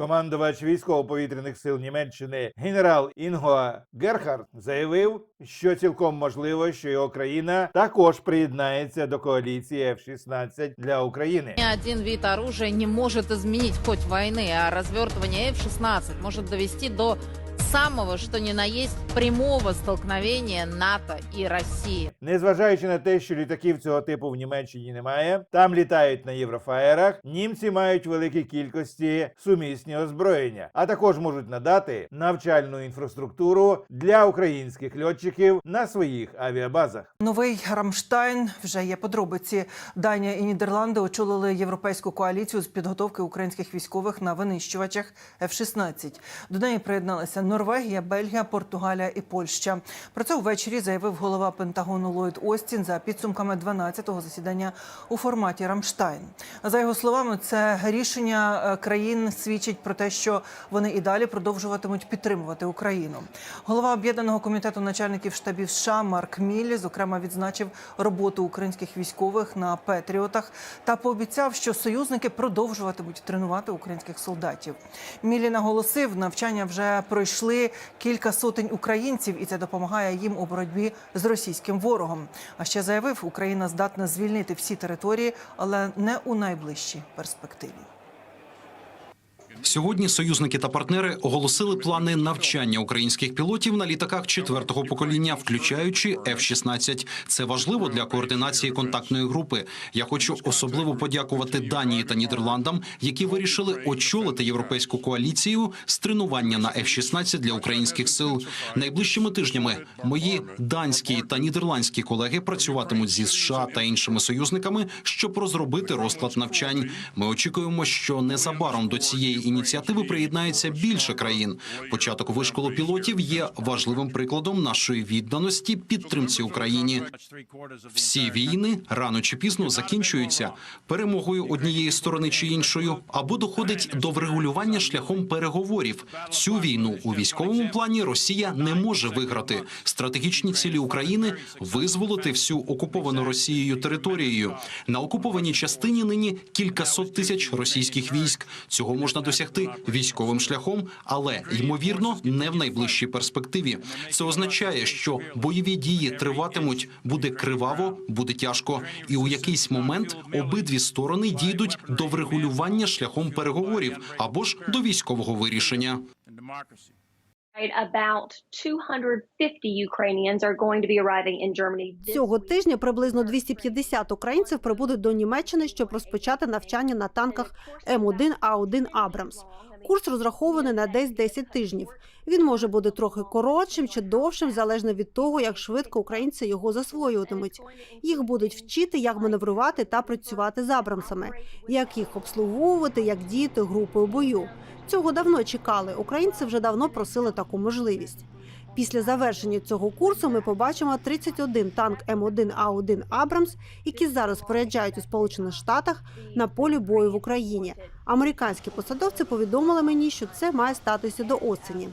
Командувач військово-повітряних сил Німеччини генерал Інго Герхард заявив, що цілком можливо, що його країна також приєднається до коаліції F-16 для України. Ні один вид оружия не може змінити хоч війни, а розвертування F-16 може довести до самого, что ни на есть, прямого столкновения НАТО и России. Незважаючи на те, що літаків цього типу в Німеччині немає, там літають на єврофаєрах. Німці мають великі кількості сумісні озброєння, а також можуть надати навчальну інфраструктуру для українських льотчиків на своїх авіабазах. Новий Рамштайн вже є подробиці. Данія і Нідерланди очолили європейську коаліцію з підготовки українських військових на винищувачах F-16. До неї приєдналися Норвегія, Бельгія, Португалія і Польща. Про це ввечері заявив голова Пентагону Ллойд Остін за підсумками 12-го засідання у форматі Рамштайн. За його словами, це рішення е, країн свідчить про те, що вони і далі продовжуватимуть підтримувати Україну. Голова об'єднаного комітету начальників штабів США Марк Міллі, зокрема, відзначив роботу українських військових на Петріотах та пообіцяв, що союзники продовжуватимуть тренувати українських солдатів. Міллі наголосив, навчання вже пройшли кілька сотень українців, і це допомагає їм у боротьбі з російським ворогом. А ще заявив, Україна здатна звільнити всі території, але не у найближчій перспективі. Сьогодні союзники та партнери оголосили плани навчання українських пілотів на літаках четвертого покоління, включаючи F-16. Це важливо для координації контактної групи. Я хочу особливо подякувати Данії та Нідерландам, які вирішили очолити європейську коаліцію з тренування на F-16 для українських сил. Найближчими тижнями мої данські та нідерландські колеги працюватимуть зі США та іншими союзниками, щоб розробити розклад навчань. Ми очікуємо, що незабаром до цієї ініціативи приєднається більше країн. Початок вишколу пілотів є важливим прикладом нашої відданості підтримці Україні. Всі війни рано чи пізно закінчуються перемогою однієї сторони чи іншою, або доходить до врегулювання шляхом переговорів. Цю війну у військовому плані Росія не може виграти. Стратегічні цілі України визволити всю окуповану Росією територією. На окупованій частині нині кількасот тисяч російських військ. Цього можна досягти військовим шляхом, але ймовірно не в найближчій перспективі. Це означає, що бойові дії триватимуть, буде криваво, буде тяжко, і у якийсь момент обидві сторони дійдуть до врегулювання шляхом переговорів або ж до військового вирішення. About 250 Ukrainians are going to be arriving in Germany. Цього тижня приблизно 250 українців прибудуть до Німеччини, щоб розпочати навчання на танках М1 А1 Абрамс. Курс розрахований на десь 10 тижнів. Він може бути трохи коротшим чи довшим, залежно від того, як швидко українці його засвоюватимуть. Їх будуть вчити, як маневрувати та працювати з Абрамсами, як їх обслуговувати, як діяти групою бою. Цього давно чекали. Українці вже давно просили таку можливість. Після завершення цього курсу ми побачимо 31 танк М1А1 Абрамс, які зараз споряджають у Сполучених Штатах на полі бою в Україні. Американські посадовці повідомили мені, що це має статися до осені.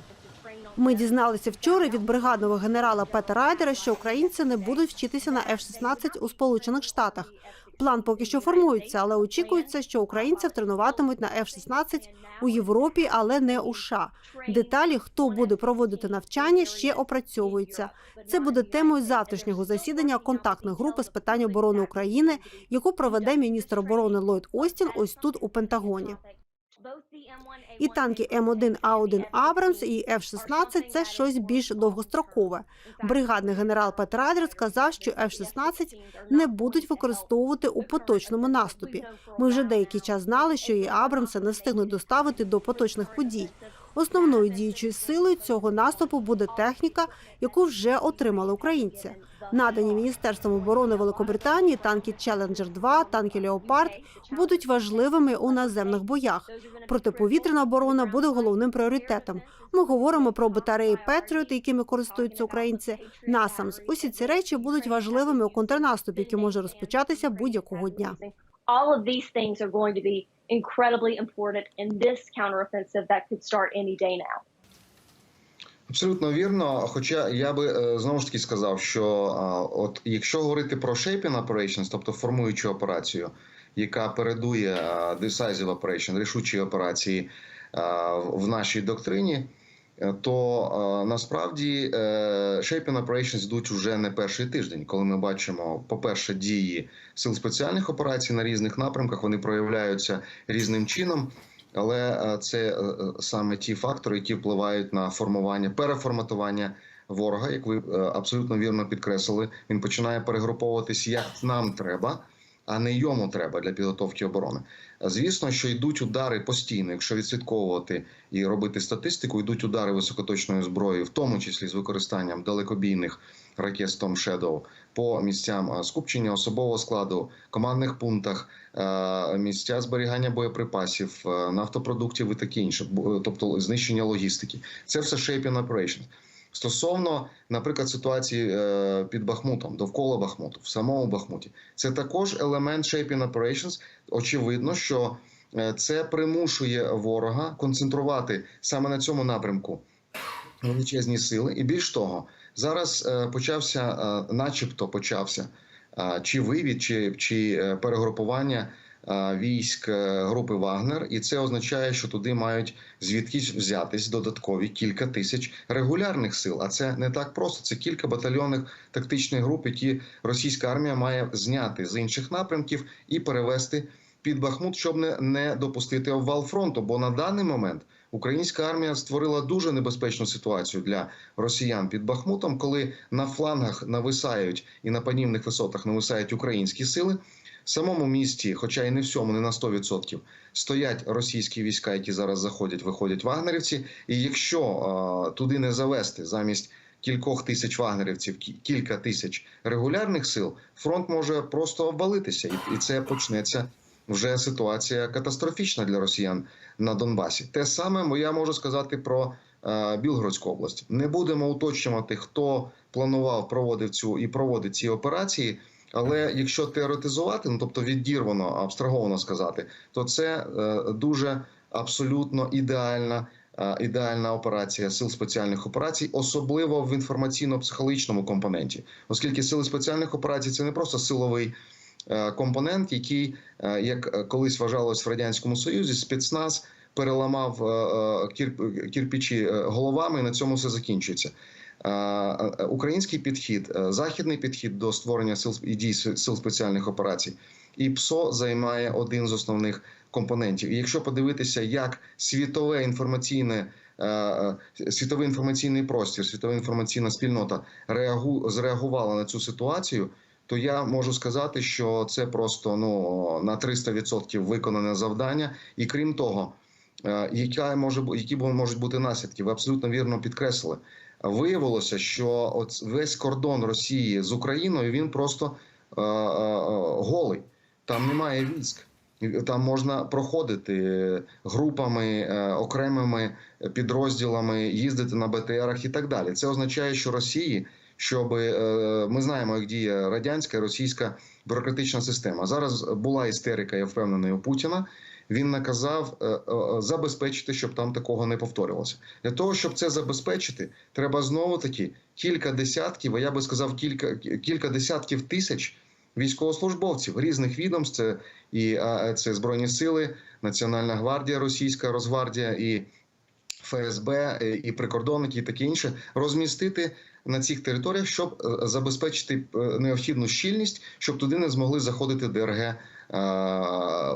Ми дізналися вчора від бригадного генерала Пета Райдера, що українці не будуть вчитися на F-16 у Сполучених Штатах. План поки що формується, але очікується, що українців тренуватимуть на F-16 у Європі, але не у США. Деталі, хто буде проводити навчання, ще опрацьовуються. Це буде темою завтрашнього засідання контактної групи з питань оборони України, яку проведе міністр оборони Ллойд Остін ось тут у Пентагоні. І танки М1А1 Абрамс і F-16 – це щось більш довгострокове. Бригадний генерал Петрадер сказав, що F-16 не будуть використовувати у поточному наступі. Ми вже деякий час знали, що і Абрамси не встигнуть доставити до поточних подій. Основною діючою силою цього наступу буде техніка, яку вже отримали українці. Надані Міністерством оборони Великобританії танки Челенджер 2 танки Леопард будуть важливими у наземних боях. Протиповітряна оборона буде головним пріоритетом. Ми говоримо про батареї Петріот, якими користуються українці. Насамс. Усі ці речі будуть важливими у контрнаступі, який може розпочатися будь-якого дня. All of these things are going to be incredibly important in this counteroffensive that could start any day now. Абсолютно вірно. Хоча я би е, знову ж таки сказав, що от якщо говорити про shaping operations, тобто формуючу операцію, яка передує а, decisive operation, рішучі операції, в нашій доктрині. Е, То е, насправді е, Shaping Operations йдуть уже не перший тиждень, коли ми бачимо, по-перше, дії сил спеціальних операцій на різних напрямках. Вони проявляються різним чином, але це саме ті фактори, які впливають на формування, переформатування ворога. Як ви абсолютно вірно підкреслили, він починає перегруповуватись, як нам треба, а не йому треба для підготовки оборони. Звісно, що йдуть удари постійно, якщо відслідковувати і робити статистику, йдуть удари високоточної зброї, в тому числі з використанням далекобійних ракет Storm Shadow по місцям скупчення особового складу, командних пунктах, місця зберігання боєприпасів, нафтопродуктів і таке інше, тобто знищення логістики. Це все shaping operations. Стосовно, наприклад, ситуації е, під Бахмутом, довкола Бахмуту, в самому Бахмуті, це також елемент shaping operations. Очевидно, що е, це примушує ворога концентрувати саме на цьому напрямку величезні сили. І більш того, зараз е, почався, начебто, почався чи вивід, чи, чи перегрупування військ е, групи Вагнер, і це означає, що туди мають звідкись взятись додаткові кілька тисяч регулярних сил. А це не так просто. Це кілька батальйонних тактичних груп, які російська армія має зняти з інших напрямків і перевести під Бахмут, щоб не допустити обвал фронту. Бо на даний момент українська армія створила дуже небезпечну ситуацію для росіян під Бахмутом, коли на флангах нависають і на панівних висотах нависають українські сили. Самому місті, хоча і не всьому, не на 100%, стоять російські війська, які зараз заходять, виходять вагнерівці. І якщо е, туди не завести замість кількох тисяч вагнерівців, кілька тисяч регулярних сил, фронт може просто обвалитися, і, і це почнеться вже ситуація катастрофічна для росіян на Донбасі. Те саме я можу сказати про е, Білгородську область. Не будемо уточнювати, хто планував, проводив цю і проводить ці операції. Але якщо теоретизувати, ну тобто відірвано, абстраговано сказати, то це е, дуже абсолютно ідеальна. е, Ідеальна операція сил спеціальних операцій, особливо в інформаційно-психологічному компоненті, оскільки сили спеціальних операцій це не просто силовий е, компонент, який, як колись вважалось в радянському союзі, спецназ переламав кірпичі е, головами, і на цьому все закінчується. Е, Український підхід, е, західний підхід до створення сил і дій сил спеціальних операцій, і ПСО займає один з основних компонентів. І якщо подивитися, як світове інформаційне е, світовий інформаційний простір, світова інформаційна спільнота реагу зреагувала на цю ситуацію, то я можу сказати, що це просто ну на 300% виконане завдання, і крім того, яка може які можуть бути наслідки, ви абсолютно вірно підкреслили. Виявилося, що от весь кордон Росії з Україною він просто е, е, голий. Там немає військ. Там можна проходити групами, е, окремими підрозділами, їздити на БТРах і так далі. Це означає, що Росії, щоб е, ми знаємо, як діє радянська російська бюрократична система. Зараз була істерика, я впевнений, у Путіна. Він наказав е, е, забезпечити, щоб там такого не повторилося. Для того, щоб це забезпечити, треба знову таки кілька десятків, а я би сказав, кілька кілька десятків тисяч військовослужбовців різних відомств. Це і це збройні сили, Національна гвардія, Російська Росгвардія і ФСБ, е, і прикордонники, і таке інше, розмістити на цих територіях, щоб е, забезпечити е, необхідну щільність, щоб туди не змогли заходити ДРГ е,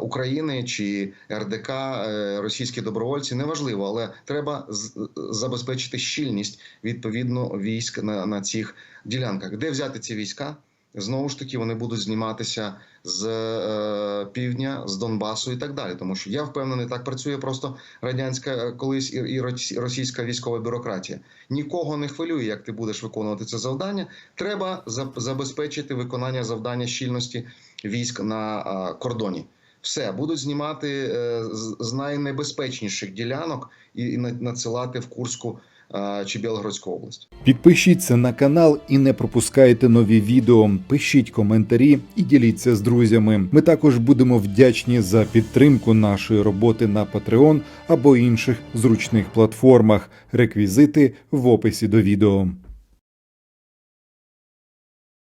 України чи РДК, е, російські добровольці. Неважливо, але треба забезпечити щільність відповідно військ на, на цих ділянках. Де взяти ці війська? Знову ж таки, вони будуть зніматися з е, півдня, з Донбасу і так далі. Тому що я впевнений, так працює просто радянська е, колись і, і російська військова бюрократія. Нікого не хвилює, як ти будеш виконувати це завдання. Треба забезпечити виконання завдання щільності військ на кордоні. Все будуть знімати е, з, найнебезпечніших ділянок і, і на- надсилати в Курську чи Білгородську область. Підпишіться на канал і не пропускайте нові відео. Пишіть коментарі і діліться з друзями. Ми також будемо вдячні за підтримку нашої роботи на Patreon або інших зручних платформах. Реквізити в описі до відео.